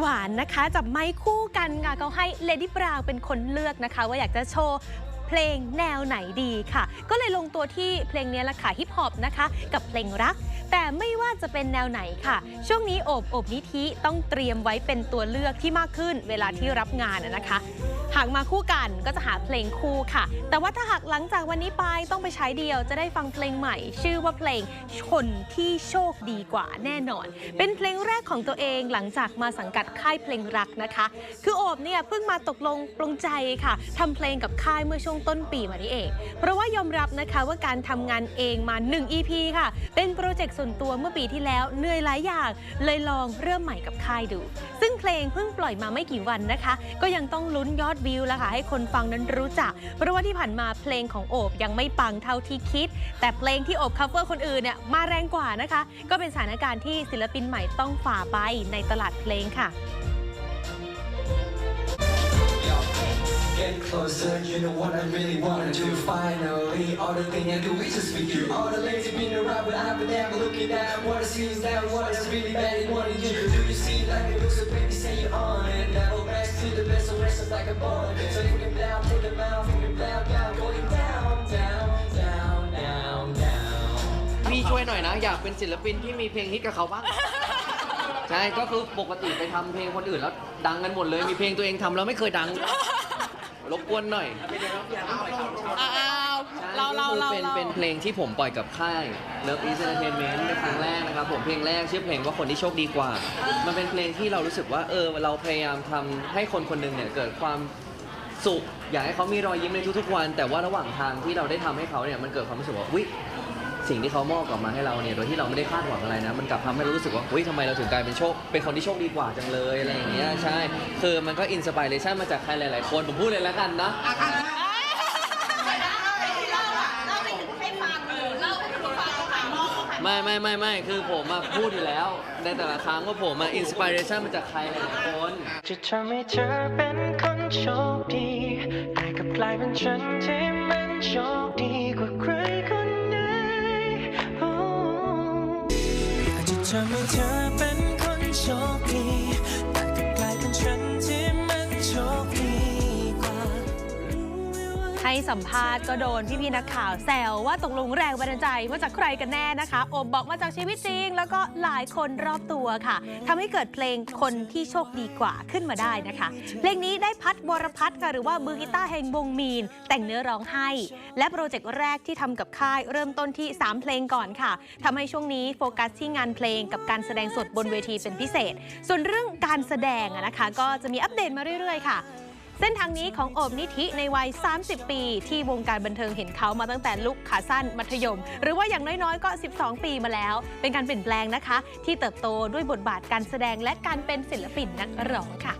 หวานๆนะคะจับไม้คู่กันค่ะเขาให้เลดี้บราวเป็นคนเลือกนะคะ ว่าอยากจะโชว์ เพลงแนวไหนดีค่ะ ก็เลยลงตัวที่เพลงนี้ละค่ะฮิปฮอปนะคะ กับเพลงรัก แต่ไม่ว่าจะเป็นแนวไหนค่ะ ช่วงนี้โอบโอบนิธิต้องเตรียมไว้เป็นตัวเลือกที่มากขึ้นเวลาที่รับงานนะคะ หากมาคู่กันก็จะหาเพลงคู่ค่ะ แต่ว่าถ้าหากหลังจากวันนี้ไปต้องไปใช้เดียวจะได้ฟังเพลงใหม่ ชื่อว่าเพลงคนที่โชคดีกว่าแน่นอน เป็นเพลงแรกของตัวเองหลังจากมาสังกัดค่ายเพลงรักนะคะ คือโอบเนี่ยเพิ่งมาตกลงปรงใจค่ะทำเพลงกับค่ายเมื่อช่วงต้นปีมานี้เอง เพราะว่ายอมรับนะคะว่าการทำงานเองมา 1 EP ค่ะ เป็นโปรเจกต์ส่วนตัวเมื่อปีที่แล้วเหนื่อยหลายอย่าง เลยลองเริ่มใหม่กับค่ายดู ซึ่งเพลงเพิ่งปล่อยมาไม่กี่วันนะคะ ก็ยังต้องลุ้นยอดวิวแล้วค่ะ ให้คนฟังนั้นรู้จัก เพราะว่าที่ผ่านมาเพลงของโอบยังไม่ปังเท่าที่คิด แต่เพลงที่โอบคัฟเวอร์คนอื่นเนี่ยมาแรงกว่านะคะ ก็เป็นสถานการณ์ที่ศิลปินใหม่ต้องฝ่าไปในตลาดเพลงค่ะ closer, you know what I really wanna do Finally, all the thing I do is just for you All the lazy been around, but I've been never looking at What I see is that what I really badly wanted you to do You see like it looks so baby, say you're on it Now back to the best, so rest like a ball So you can down, take them out, take them down, down Going down, down, down, down, down พี่ช่วยหน่อยนะ อยากเป็นศิลปินที่มีเพลงฮิตกับเขาบ้างใช่ ก็คือปกติไปทำเพลงคนอื่นแล้วดังกันหมดเลย มีเพลงตัวเองทำแล้วไม่เคยดัง รบกวนหน่อยอ้าวใช่เราเราก็เราคือเป็นเราเป็นเพลงที่ผมปล่อยกับค่าย Love Is Entertainment ในครั้งแรกนะครับผมเพลงแรกชื่อเพลงว่าคนที่โชคดีกว่า มันเป็นเพลงที่เรารู้สึกว่าเออเราพยายามทำให้คนคนหนึงเนี่ยเกิดความสุข อยากให้เขามีรอยยิ้มในทุกๆวัน แต่ว่าระหว่างทางที่เราได้ทำให้เขาเนี่ยมันเกิดความรู้สึกว่าวิ สิ่งที่เขามอบกลับมาให้เราเนี่ยโดยที่เราไม่ได้คาดหวังอะไรนะ มันกลับทำให้เรารู้สึกว่าเฮ้ยทำไมเราถึงกลายเป็นโชคเป็นคนที่โชคดีกว่าจังเลยอะไรอย่างเงี้ยใช่คือมันก็อินสปิเรชันมาจากใครหลาย ๆ คนผมพูดเลยแล้วกันนะไม่ไม่ไม่ไม่คือผมมาพูดอยู่แล้ว ในแต่ละครั้งว่าผมมาอินสปิเรชันมาจากใครหลายๆคนจะทำให้เธอเป็นคนโชคดีแต่กลับกลายเป็นฉันที่มันโชคดี ทำให้เธอเป็นคนโชคดี ให้สัมภาษณ์ก็โดนพี่ๆนักข่าวแซวว่าตกลงแรงบันดาลใจมาจากใครกันแน่นะคะโอบบอกมาจากชีวิตจริง แล้วก็หลายคนรอบตัวค่ะทำให้เกิดเพลงคนที่โชคดีกว่าขึ้นมาได้นะคะ เพลงนี้ได้พัดวรพัฒน์ค่ะหรือว่ามือกีตาร์แห่งวงมีน แต่งเนื้อร้องให้ และโปรเจกต์แรกที่ทำกับค่ายเริ่มต้นที่ 3 เพลงก่อนค่ะทำให้ช่วงนี้โฟกัสที่งานเพลงกับการแสดงสดบนเวทีเป็นพิเศษ ส่วนเรื่องการแสดงนะคะ ก็จะมีอัปเดตมาเรื่อยๆ ค่ะ เส้นทางนี้ของโอบนิธิในวัย 30 ปี ที่วงการบันเทิงเห็นเขามาตั้งแต่ลุกขาสั้นมัธยม หรือว่าอย่างน้อยๆ ก็ 12 ปีมาแล้ว เป็นการเปลี่ยนแปลงนะคะ ที่เติบโตด้วยบทบาทการแสดงและการเป็นศิลปินนักร้องค่ะ